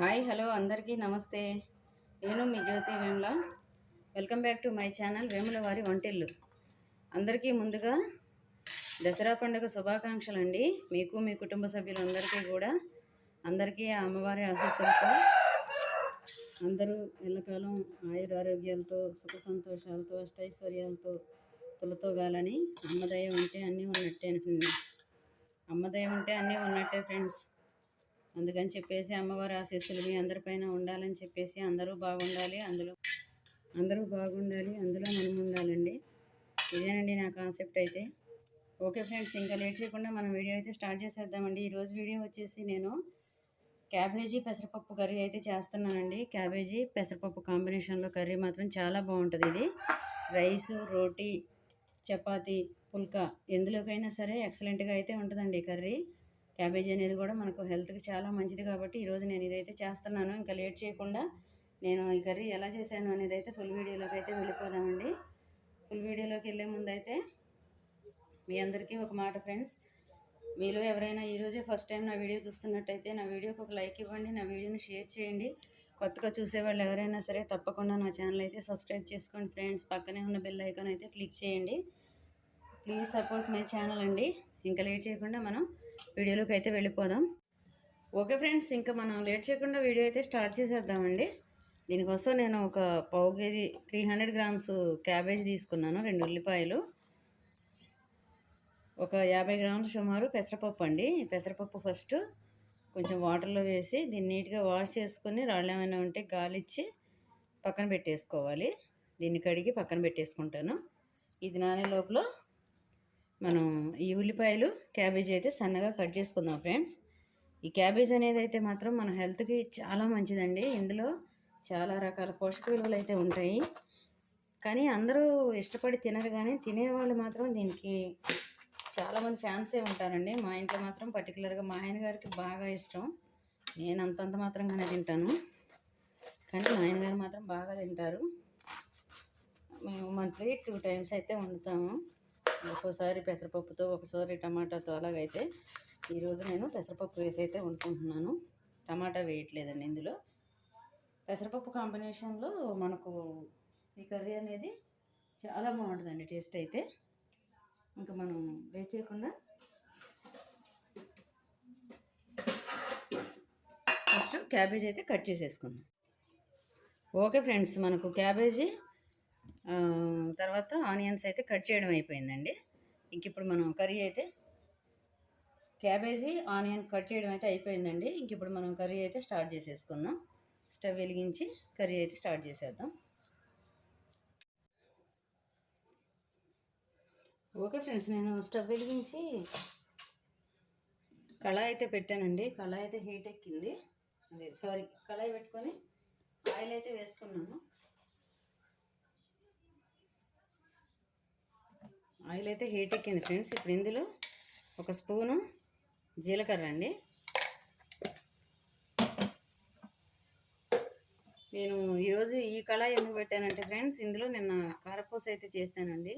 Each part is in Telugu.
హాయ్ హలో అందరికీ నమస్తే. నేను మీ Jyothi Vemula. Welcome back to my channel Vemula వారి వంటిల్లు. అందరికీ ముందుగా దసరా పండుగ శుభాకాంక్షలు అండి మీకు మీ కుటుంబ సభ్యులందరికీ కూడా అందరికీ ఆ అమ్మవారి ఆశీస్సులతో అందరూ ఎల్లకాలం ఆయురారోగ్యాలతో సుఖ సంతోషాలతో అష్టైశ్వర్యాలతో తులతోగాలని అమ్మదయ ఉంటే అన్నీ ఉన్నట్టే అమ్మదయ ఉంటే అన్నీ ఉన్నట్టే ఫ్రెండ్స్. అందుకని చెప్పేసి అమ్మవారి ఆశీస్సులు మీ అందరిపైన ఉండాలని చెప్పేసి అందరూ బాగుండాలి. అందులో అందరూ బాగుండాలి. అందులో మనం ఉండాలండి. ఇదేనండి నా కాన్సెప్ట్ అయితే. ఓకే ఫ్రెండ్స్ ఇంకా లేట్ చేయకుండా మనం వీడియో అయితే స్టార్ట్ చేసేద్దామండి. ఈరోజు వీడియో వచ్చేసి నేను క్యాబేజీ పెసరపప్పు కర్రీ అయితే చేస్తున్నానండి. క్యాబేజీ పెసరపప్పు కాంబినేషన్లో కర్రీ మాత్రం చాలా బాగుంటుంది ఇది. రైస్ రోటీ చపాతీ పుల్కా ఎందులోకైనా సరే ఎక్సలెంట్గా అయితే ఉంటుందండి కర్రీ. క్యాబేజీ అనేది కూడా మనకు హెల్త్కి చాలా మంచిది కాబట్టి ఈరోజు నేను ఇదైతే చేస్తున్నాను. ఇంకా లేట్ చేయకుండా నేను ఈ కర్రీ ఎలా చేశాను అనేది అయితే ఫుల్ వీడియోలోకి అయితే వెళ్ళిపోదామండి. ఫుల్ వీడియోలోకి వెళ్ళే ముందు అయితే మీ అందరికీ ఒక మాట ఫ్రెండ్స్. మీలో ఎవరైనా ఈరోజే ఫస్ట్ టైం నా వీడియో చూస్తున్నట్టయితే నా వీడియోకి ఒక లైక్ ఇవ్వండి నా వీడియోని షేర్ చేయండి. కొత్తగా చూసేవాళ్ళు ఎవరైనా సరే తప్పకుండా నా ఛానల్ అయితే సబ్స్క్రైబ్ చేసుకోండి ఫ్రెండ్స్. పక్కనే ఉన్న బెల్ ఐకాన్ అయితే క్లిక్ చేయండి. ప్లీజ్ సపోర్ట్ మై ఛానల్ అండి. ఇంకా లేట్ చేయకుండా మనం వీడియోలోకి అయితే వెళ్ళిపోదాం. ఓకే ఫ్రెండ్స్ ఇంకా మనం లేట్ చేయకుండా వీడియో అయితే స్టార్ట్ చేసేద్దామండి. దీనికోసం నేను ఒక పావు KG three hundred grams cabbage తీసుకున్నాను రెండు ఉల్లిపాయలు. ఒక యాభై గ్రాముల సుమారు పెసరపప్పు అండి. పెసరపప్పు ఫస్ట్ కొంచెం వాటర్లో వేసి దీన్ని నీట్గా వాష్ చేసుకొని రాళ్ళు ఏమైనా ఉంటే గాలిచ్చి పక్కన పెట్టేసుకోవాలి. దీన్ని కడిగి పక్కన పెట్టేసుకుంటాను. ఇది నానే లోపల మనం ఈ ఉల్లిపాయలు క్యాబేజీ అయితే సన్నగా కట్ చేసుకుందాం ఫ్రెండ్స్. ఈ క్యాబేజ్ అనేది అయితే మాత్రం మన హెల్త్కి చాలా మంచిదండి. ఇందులో చాలా రకాల పోషక విలువలు అయితే ఉంటాయి. కానీ అందరూ ఇష్టపడి తినరు కానీ తినేవాళ్ళు మాత్రం దీనికి చాలామంది ఫ్యాన్సే ఉంటారండి. మా ఇంట్లో మాత్రం పర్టికులర్గా మా ఆయన గారికి బాగా ఇష్టం. నేను అంతంత మాత్రంగానే తింటాను. కానీ మా ఆయన గారు మాత్రం బాగా తింటారు. మేము మంత్లీ టూ టైమ్స్ అయితే వండుతాము. ఒక్కోసారి పెసరపప్పుతో ఒకసారి టమాటాతో అలాగైతే ఈరోజు నేను పెసరపప్పు వేసి అయితే వండుకుంటున్నాను. టమాటా వేయట్లేదండి ఇందులో. పెసరపప్పు కాంబినేషన్లో మనకు ఈ కర్రీ అనేది చాలా బాగుంటుందండి టేస్ట్ అయితే. ఇంకా మనం వేట్ చేయకుండా ఫస్ట్ క్యాబేజ్ అయితే కట్ చేసేసుకుందాం. ఓకే ఫ్రెండ్స్ మనకు క్యాబేజీ తర్వాత ఆనియన్స్ అయితే కట్ చేయడం అయిపోయిందండి. ఇంక ఇప్పుడు మనం కర్రీ అయితే క్యాబేజీ ఆనియన్ కట్ చేయడం అయితే అయిపోయిందండి. ఇంక ఇప్పుడు మనం కర్రీ అయితే స్టార్ట్ చేసేసుకుందాం. స్టవ్ వెలిగించి కర్రీ అయితే స్టార్ట్ చేసేద్దాం. ఓకే ఫ్రెండ్స్ నేను స్టవ్ వెలిగించి కళాయి అయితే పెట్టానండి. కళాయి అయితే హీట్ ఎక్కింది. అదే సారీ కళాయి పెట్టుకొని ఆయిల్ అయితే వేసుకున్నాను. ఆయిల్ అయితే హీట్ ఎక్కింది ఫ్రెండ్స్. ఇప్పుడు ఇందులో ఒక స్పూను జీలకర్ర అండి. నేను ఈరోజు ఈ కళాయి ఎందుకు పెట్టానంటే ఫ్రెండ్స్ ఇందులో నిన్న కారపూస అయితే చేశానండి.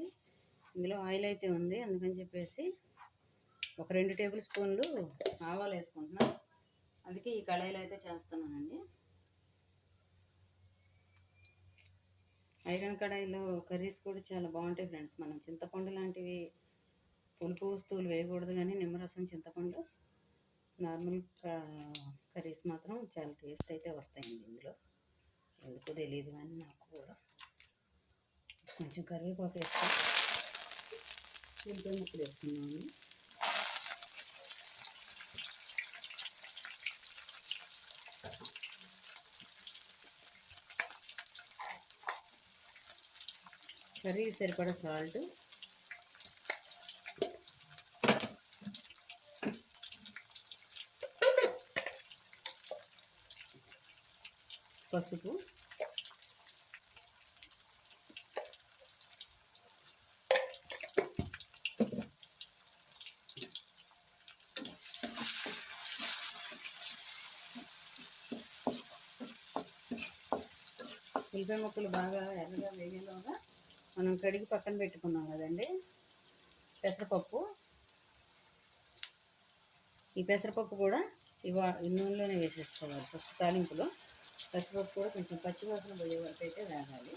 ఇందులో ఆయిల్ అయితే ఉంది. అందుకని చెప్పేసి ఒక రెండు టేబుల్ స్పూన్లు ఆవాలు వేసుకుంటున్నాను అందుకే ఈ కళాయిలో అయితే చేస్తున్నానండి. ఐరన్ కడాయిలో కర్రీస్ కూడా చాలా బాగుంటాయి ఫ్రెండ్స్. మనం చింతపండు లాంటివి పులుపు వస్తువులు వేయకూడదు కానీ నిమ్మరసం చింతపండు నార్మల్ కర్రీస్ మాత్రం చాలా టేస్ట్ అయితే వస్తాయండి ఇందులో. ఎందుకో తెలియదు కానీ నాకు కూడా. కొంచెం కరివేపాకు వేస్తాం చింతపండు ముక్కలు కర్రీకి సరిపడా సాల్ట్. పసుపు. ఉల్లిపాయ ముక్కలు బాగా ఎర్రగా వేగేలోగా మనం కడిగి పక్కన పెట్టుకున్నాం కదండి. పెసరపప్పు. ఈ పెసరపప్పు కూడా ఇవా ఈ నూనెలోనే వేసేసుకోవాలి ఫస్ట్ తాలింపులో. పెసరపప్పు కూడా కొంచెం పచ్చివాసన పోయే వరకు అయితే వేగాలి.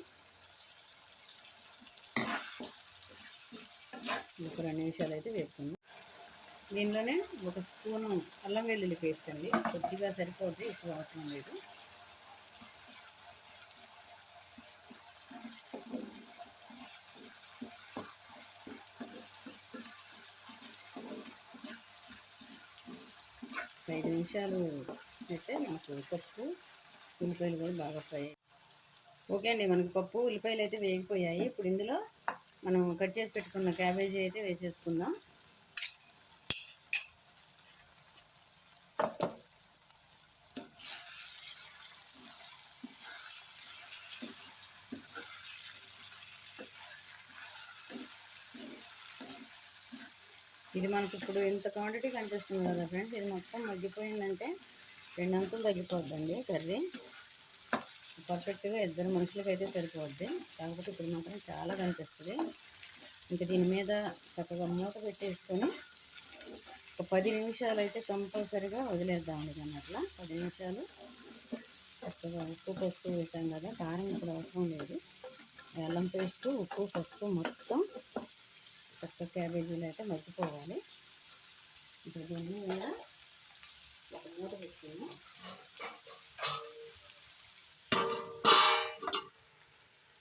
ఒక రెండు నిమిషాలు అయితే వేసుకుందాం దీనిలోనే ఒక స్పూను అల్లం వెల్లుల్లి పేస్ట్ అండి. కొద్దిగా సరిపోద్ది ఎక్కువ అవసరం లేదు. ఐదు నిమిషాలు అయితే మనకు పప్పు ఉల్లిపాయలు కూడా బాగా ఫ్రై ఓకే అండి మనకు పప్పు ఉల్లిపాయలు అయితే వేగిపోయాయి. ఇప్పుడు ఇందులో మనం కట్ చేసి పెట్టుకున్న క్యాబేజీ అయితే వేసేసుకుందాం. ఇది మనకి ఇప్పుడు ఇంత క్వాంటిటీ కనిపిస్తుంది కదా ఫ్రెండ్స్ ఇది మొత్తం మగ్గిపోయిందంటే రెండు అంకులు తగ్గిపోద్దండి కర్రీ. పర్ఫెక్ట్గా ఇద్దరు మనుషులకి అయితే సరిపోద్ది. కాకపోతే ఇప్పుడు మాత్రం చాలా కనిపిస్తుంది. ఇంకా దీని మీద చక్కగా మూత పెట్టేసుకొని ఒక పది నిమిషాలు అయితే కంపల్సరీగా వదిలేద్దామండి దాన్ని అట్లా. పది నిమిషాలు చక్కగా ఉప్పు పసుపు వేసాం కదా కారం ఇప్పుడు అవసరం లేదు. అల్లం పేస్ట్ ఉప్పు పసుపు మొత్తం చక్క క్యాబేజీలు అయితే మగ్గిపోవాలి. ఇప్పుడు దీన్ని మీద ఒక మూత పెట్టాను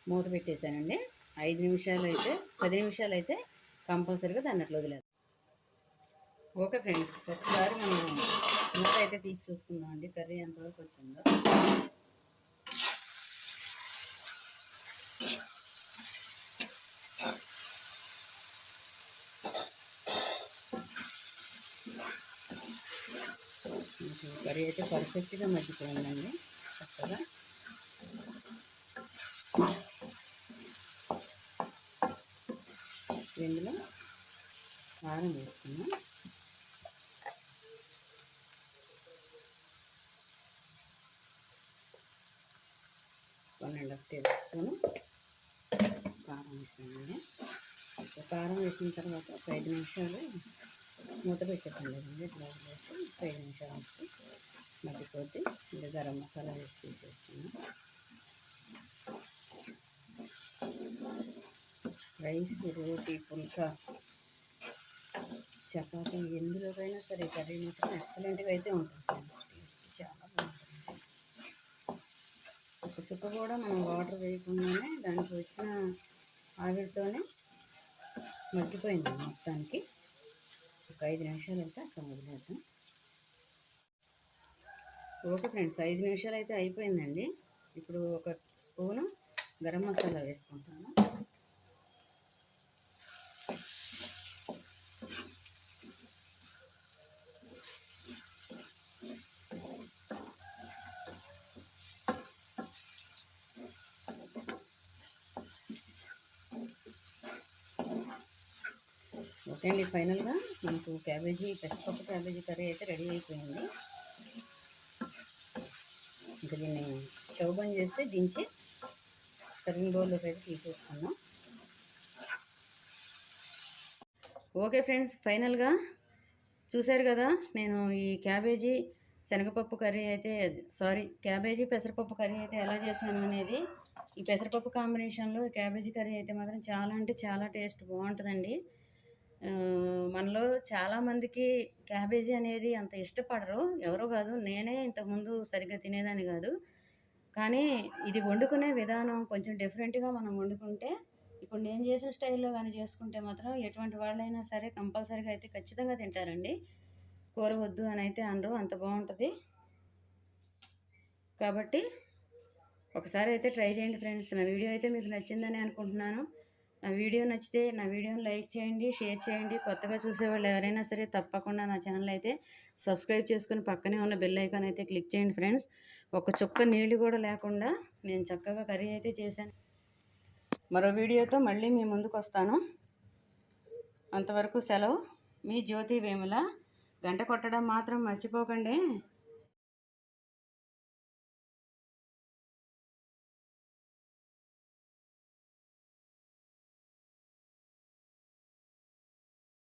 మూత పెట్టేశానండి. ఐదు నిమిషాలు అయితే పది నిమిషాలు అయితే కంపల్సరీగా దాన్ని అట్లా వదిలేదు ఓకే ఫ్రెండ్స్ ఒకసారి మనం మూత అయితే తీసి చూసుకుందాం అండి కర్రీ ఎంతవరకు వచ్చిందో. కర్రీ అయితే పర్ఫెక్ట్గా మగ్గిపోయిందండి. చక్కగా. ఇందులో కారం వేసుకున్నాం one and half tablespoon కారం వేసామండి కారం వేసిన తర్వాత ఒక ఐదు నిమిషాలు మూత పెట్టండి ఇట్లా వేసి ఐదు నిమిషాలు వేసి మగ్గిపోతే ఇంకా గరం మసాలా వేసి తీసేసుకున్నాం రైస్ రోటీ పుల్కా చపాతీ ఎందులోకైనా సరే కర్రీ మాత్రం ఎక్సలెంట్గా అయితే ఉంటుంది టేస్ట్ చాలా బాగుంటుంది. ఒక చుక్క కూడా మనం వాటర్ వేయకుండానే దానికి వచ్చిన ఆవిరితోనే మగ్గిపోయింది మొత్తానికి. ఒక ఐదు నిమిషాలు అయితే అట్లా వదిలేద్దాం. ఓకే ఫ్రెండ్స్ ఐదు నిమిషాలు అయితే అయిపోయిందండి. ఇప్పుడు ఒక స్పూను గరం మసాలా వేసుకుంటాను. ఓకే అండి ఫైనల్గా మనకు క్యాబేజీ పెసరపప్పు క్యాబేజీ కర్రీ అయితే రెడీ అయిపోయింది. ఇంకా దీన్ని స్టవ్ బంద్ చేసి దించి సర్వింగ్ బౌల్లోకి అయితే తీసేసుకున్నాం ఓకే ఫ్రెండ్స్ ఫైనల్గా చూశారు కదా నేను ఈ క్యాబేజీ శనగపప్పు కర్రీ అయితే సారీ క్యాబేజీ పెసరపప్పు కర్రీ అయితే ఎలా చేశాను అనేది ఈ పెసరపప్పు కాంబినేషన్లో క్యాబేజీ కర్రీ అయితే మాత్రం చాలా అంటే చాలా టేస్ట్ బాగుంటుందండి. మనలో చాలామందికి క్యాబేజీ అనేది అంత ఇష్టపడరు. ఎవరో కాదు నేనే ఇంతకుముందు సరిగ్గా తినేదాన్ని కాదు. కానీ ఇది వండుకునే విధానం కొంచెం డిఫరెంట్గా మనం వండుకుంటే ఇప్పుడు నేను చేసిన స్టైల్లో కానీ చేసుకుంటే మాత్రం ఎటువంటి వాళ్ళైనా సరే కంపల్సరీగా అయితే ఖచ్చితంగా తింటారండి. కూర వద్దు అని అయితే అనరు అంత బాగుంటుంది. కాబట్టి ఒకసారి అయితే ట్రై చేయండి ఫ్రెండ్స్. నా వీడియో అయితే మీకు నచ్చిందని అనుకుంటున్నాను. నా వీడియో నచ్చితే నా వీడియోని లైక్ చేయండి షేర్ చేయండి. కొత్తగా చూసేవాళ్ళు ఎవరైనా సరే తప్పకుండా నా ఛానల్ అయితే సబ్స్క్రైబ్ చేసుకుని పక్కనే ఉన్న బెల్ ఐకాన్ అయితే క్లిక్ చేయండి ఫ్రెండ్స్. ఒక చుక్క నీళ్ళు కూడా లేకుండా నేను చక్కగా కర్రీ అయితే చేశాను. మరో వీడియోతో మళ్ళీ మీ ముందుకు వస్తాను. అంతవరకు సెలవు. మీ జ్యోతి వేముల. గంట కొట్టడం మాత్రం మర్చిపోకండి.